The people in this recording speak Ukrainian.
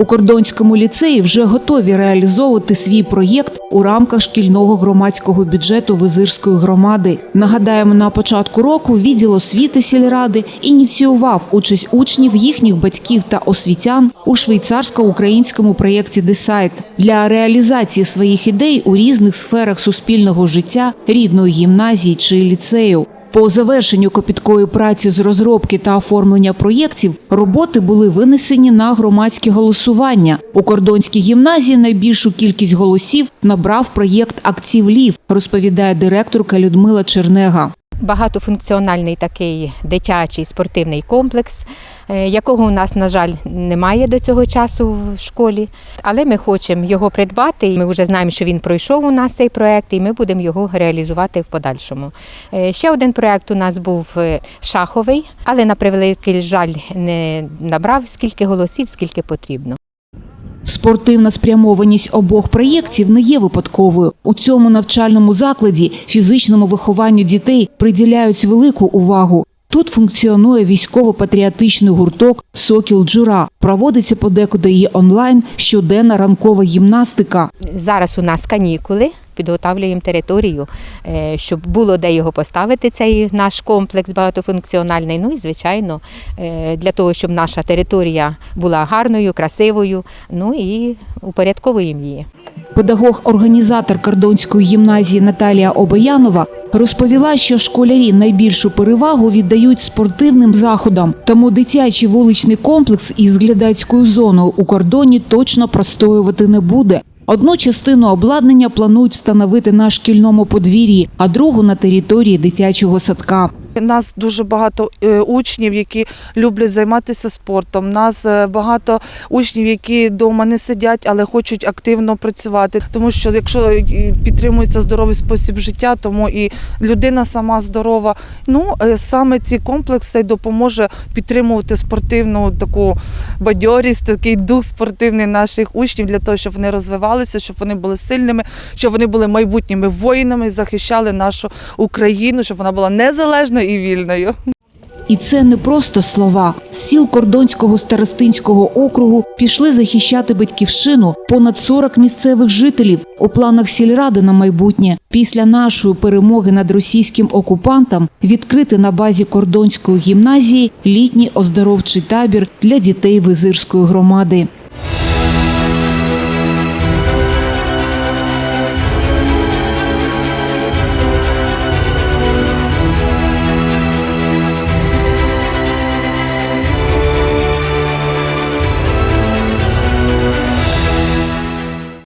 У Кордонському ліцеї вже готові реалізовувати свій проєкт у рамках шкільного громадського бюджету Визирської громади. Нагадаємо, на початку року відділ освіти сільради ініціював участь учнів, їхніх батьків та освітян у швейцарсько-українському проєкті Десайт для реалізації своїх ідей у різних сферах суспільного життя рідної гімназії чи ліцею. По завершенню копіткої праці з розробки та оформлення проєктів роботи були винесені на громадське голосування. У Кордонській гімназії найбільшу кількість голосів набрав проєкт Актів Лів, розповідає директорка Людмила Чернега. Багатофункціональний такий дитячий спортивний комплекс, е, якого у нас, на жаль, немає до цього часу в школі. Але ми хочемо його придбати. і Ми вже знаємо, що він пройшов у нас цей проект, і ми будемо його реалізувати в подальшому. Е, Ще один проект у нас був е, шаховий, але на превеликий жаль не набрав скільки голосів, скільки потрібно. Спортивна спрямованість обох проєктів не є випадковою. У цьому навчальному закладі фізичному вихованню дітей приділяють велику увагу. Тут функціонує військово-патріотичний гурток Сокіл Джура. Проводиться подекуди її онлайн щоденна ранкова гімнастика. Зараз у нас канікули. Підготовлюємо територію, е, щоб було де його поставити, цей наш комплекс багатофункціональний. Ну і звичайно, е, для того, щоб наша територія була гарною, красивою. Ну і упорядковуємо її. Педагог-організатор Кордонської гімназії Наталія Обаянова розповіла, що школярі найбільшу перевагу віддають спортивним заходам, тому дитячий вуличний комплекс із глядацькою зоною у кордоні точно простоювати не буде. Одну частину обладнання планують встановити на шкільному подвір'ї, а другу на території дитячого садка. Нас дуже багато е, учнів, які люблять займатися спортом. Нас е, багато учнів, які вдома не сидять, але хочуть активно працювати. Тому що якщо е, підтримується здоровий спосіб життя, тому і людина сама здорова. Ну саме ці комплекси допоможе підтримувати спортивну таку бадьорість, такий дух спортивний наших учнів для того, щоб вони розвивалися, щоб вони були сильними, щоб вони були майбутніми воїнами захищали нашу Україну, щоб вона була незалежною і вільною. І це не просто слова. З сіл Кордонського старостинського округу пішли захищати батьківщину понад 40 місцевих жителів у планах сільради на майбутнє. Після нашої перемоги над російським окупантом відкрити на базі Кордонської гімназії літній оздоровчий табір для дітей Визирської громади.